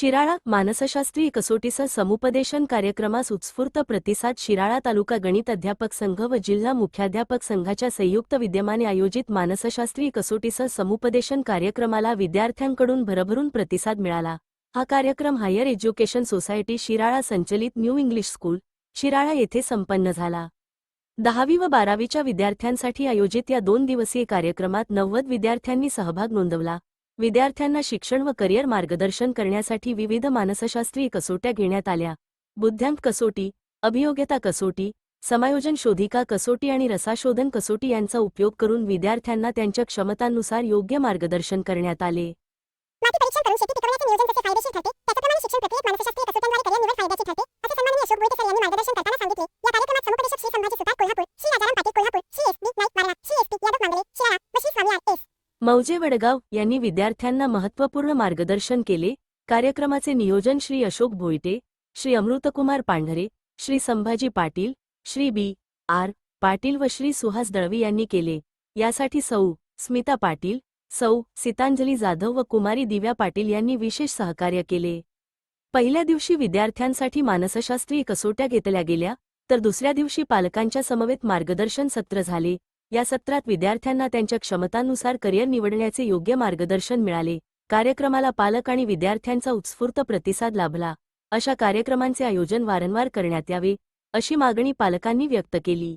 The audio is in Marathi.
शिराळा मानसशास्त्री कसोटीसह समुपदेशन कार्यक्रमास उत्स्फूर्त प्रतिसाद शिराळा तालुका गणित अध्यापक संघ व जिल्हा मुख्याध्यापक संघाच्या संयुक्त विद्यमाने आयोजित मानसशास्त्री कसोटीसह समुपदेशन कार्यक्रमाला विद्यार्थ्यांकडून भरभरून प्रतिसाद मिळाला. हा कार्यक्रम हायर एज्युकेशन सोसायटी शिराळा संचलित न्यू इंग्लिश स्कूल शिराळा येथे संपन्न झाला. दहावी व बारावीच्या विद्यार्थ्यांसाठी आयोजित या दोन दिवसीय कार्यक्रमात नव्वद विद्यार्थ्यांनी सहभाग नोंदवला. विद्यार्थ्यांना शिक्षण व करिअर मार्गदर्शन करण्यासाठी विविध मानसशास्त्रीय कसोट्या घेण्यात आल्या. बुद्ध्यांक कसोटी अभियोग्यता कसोटी समायोजन शोधिका कसोटी आणि रसाशोधन कसोटी यांचा उपयोग करून विद्यार्थ्यांना त्यांच्या क्षमतांनुसार योग्य मार्गदर्शन करण्यात आले. माती मौजे वडगाव यांनी विद्यार्थ्यांना महत्त्वपूर्ण मार्गदर्शन केले. कार्यक्रमाचे नियोजन श्री अशोक भोईटे श्री अमृतकुमार पांढरे श्री संभाजी पाटील श्री बी. आर. पाटील व श्री सुहास दळवी यांनी केले. यासाठी सौ. स्मिता पाटील सौ. सीतांजली जाधव व कुमारी दिव्या पाटील यांनी विशेष सहकार्य केले. पहिल्या दिवशी विद्यार्थ्यांसाठी मानसशास्त्रीय कसोट्या घेतल्या गेल्या तर दुसऱ्या दिवशी पालकांच्या समवेत मार्गदर्शन सत्र झाले. या सत्रात विद्यार्थ्यांना त्यांच्या क्षमतांनुसार करिअर निवडण्याचे योग्य मार्गदर्शन मिळाले. कार्यक्रमाला पालक आणि विद्यार्थ्यांचा उत्स्फूर्त प्रतिसाद लाभला. अशा कार्यक्रमांचे आयोजन वारंवार करण्यात यावे अशी मागणी पालकांनी व्यक्त केली.